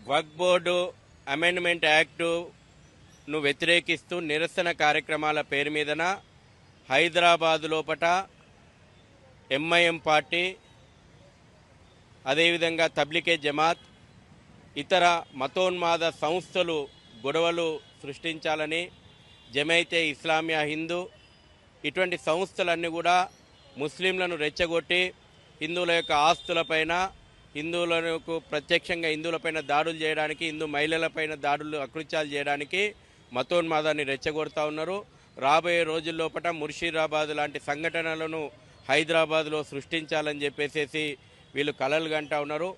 వక్ board amendment యాక్టును వ్యతిరేకిస్తూ నిరసన కార్యక్రమాల పేరు మీదన హైదరాబాదు లోపట ఎంఐఎం పార్టీ అదేవిధంగా తబ్లికే జమాత్ ఇతర మతోన్మాద సంస్థలు గొడవలు సృష్టించాలని జమైతే ఇస్లామియా హిందూ ఇటువంటి సంస్థలన్నీ కూడా ముస్లింలను రెచ్చగొట్టి హిందువుల యొక్క ఆస్తులపైన హిందువులకు ప్రత్యక్షంగా హిందువులపైన దాడులు చేయడానికి హిందూ మహిళలపైన దాడులు అకృత్యాలు చేయడానికి మతోన్మాదాన్ని రెచ్చగొడతా ఉన్నారు. రాబోయే రోజుల్లోపట ముర్షీదాబాద్ లాంటి సంఘటనలను హైదరాబాద్లో సృష్టించాలని చెప్పేసేసి వీళ్ళు కలలు గంటా ఉన్నారు.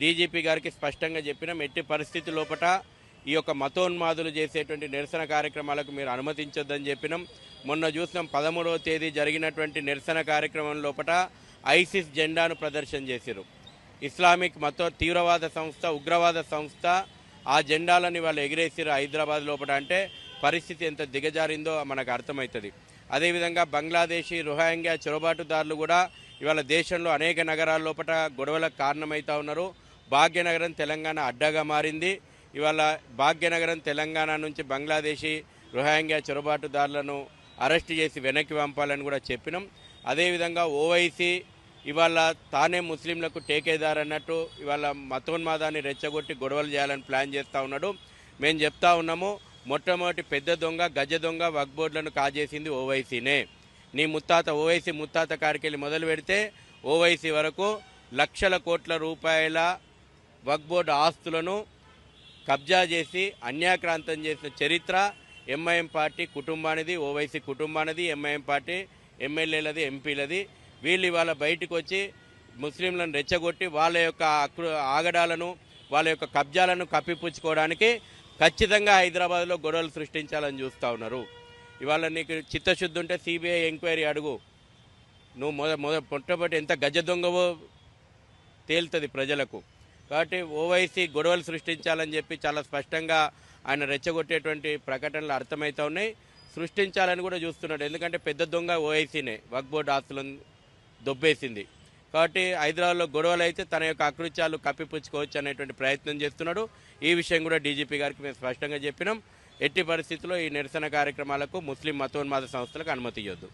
డీజీపీ గారికి స్పష్టంగా చెప్పినాం ఎట్టి పరిస్థితి లోపట ఈ యొక్క మతోన్మాదులు చేసేటువంటి నిరసన కార్యక్రమాలకు మీరు అనుమతించొద్దని చెప్పినాం. మొన్న చూసినాం పదమూడవ తేదీ జరిగినటువంటి నిరసన కార్యక్రమం లోపట ఐసిస్ జెండాను ప్రదర్శన చేశారు ఇస్లామిక్ మత తీవ్రవాద సంస్థ ఉగ్రవాద సంస్థ ఆ జెండాలని వాళ్ళు ఎగిరేసారు హైదరాబాద్ లోపల. అంటే పరిస్థితి ఎంత దిగజారిందో మనకు అర్థమవుతుంది అదేవిధంగా బంగ్లాదేశీ రుహాంగ్యా చొరబాటుదారులు కూడా ఇవాళ దేశంలో అనేక నగరాల లోపల గొడవలకు కారణమవుతా ఉన్నారు. భాగ్యనగరం తెలంగాణ అడ్డగా మారింది. ఇవాళ భాగ్యనగరం తెలంగాణ నుంచి బంగ్లాదేశీ రుహాంగ్యా చొరబాటుదారులను అరెస్ట్ చేసి వెనక్కి పంపాలని కూడా చెప్పినాం. అదేవిధంగా ఓవైసీ ఇవాళ తానే ముస్లింలకు టేకేదార్ అన్నట్టు ఇవాళ మతోన్మాదాన్ని రెచ్చగొట్టి గొడవలు చేయాలని ప్లాన్ చేస్తూ ఉన్నాడు. మేము చెప్తా ఉన్నాము మొట్టమొదటి పెద్ద దొంగ గజ దొంగ వక్బోర్డులను కాజేసింది ఓవైసీనే. నీ ముత్తాత ఓవైసీ ముత్తాత కాడికెళ్ళి మొదలు పెడితే ఓవైసీ వరకు లక్షల కోట్ల రూపాయల వక్బోర్డు ఆస్తులను కబ్జా చేసి అన్యాక్రాంతం చేసిన చరిత్ర ఎంఐఎం పార్టీ కుటుంబానిది ఓవైసీ కుటుంబానిది ఎంఐఎం పార్టీ ఎమ్మెల్యేలది ఎంపీలది. వీళ్ళు ఇవాళ బయటకు వచ్చి ముస్లింలను రెచ్చగొట్టి వాళ్ళ యొక్క ఆగడాలను వాళ్ళ యొక్క కబ్జాలను కప్పిపుచ్చుకోవడానికి ఖచ్చితంగా హైదరాబాద్లో గొడవలు సృష్టించాలని చూస్తూ ఉన్నారు. ఇవాళ నీకు చిత్తశుద్ధి ఉంటే సిబిఐ ఎంక్వైరీ అడుగు. నువ్వు మొద మొద మొట్టమొదటి ఎంత గజ దొంగవో తేలుతుంది ప్రజలకు. కాబట్టి ఓవైసీ గొడవలు సృష్టించాలని చెప్పి చాలా స్పష్టంగా ఆయన రెచ్చగొట్టేటువంటి ప్రకటనలు అర్థమవుతా ఉన్నాయి. సృష్టించాలని కూడా చూస్తున్నాడు. ఎందుకంటే పెద్ద దొంగ ఓవైసీనే వక్ బోర్డు ఆస్తులను దొబ్బేసింది. కాబట్టి హైదరాబాద్లో గొడవలు అయితే తన యొక్క అకృత్యాలు కప్పిపుచ్చుకోవచ్చు అనేటువంటి ప్రయత్నం చేస్తున్నాడు. ఈ విషయం కూడా డీజీపీ గారికి మేము స్పష్టంగా చెప్పినాం. ఎట్టి పరిస్థితుల్లో ఈ నిరసన కార్యక్రమాలకు ముస్లిం మతోన్మాద సంస్థలకు అనుమతి ఇవ్వద్దు.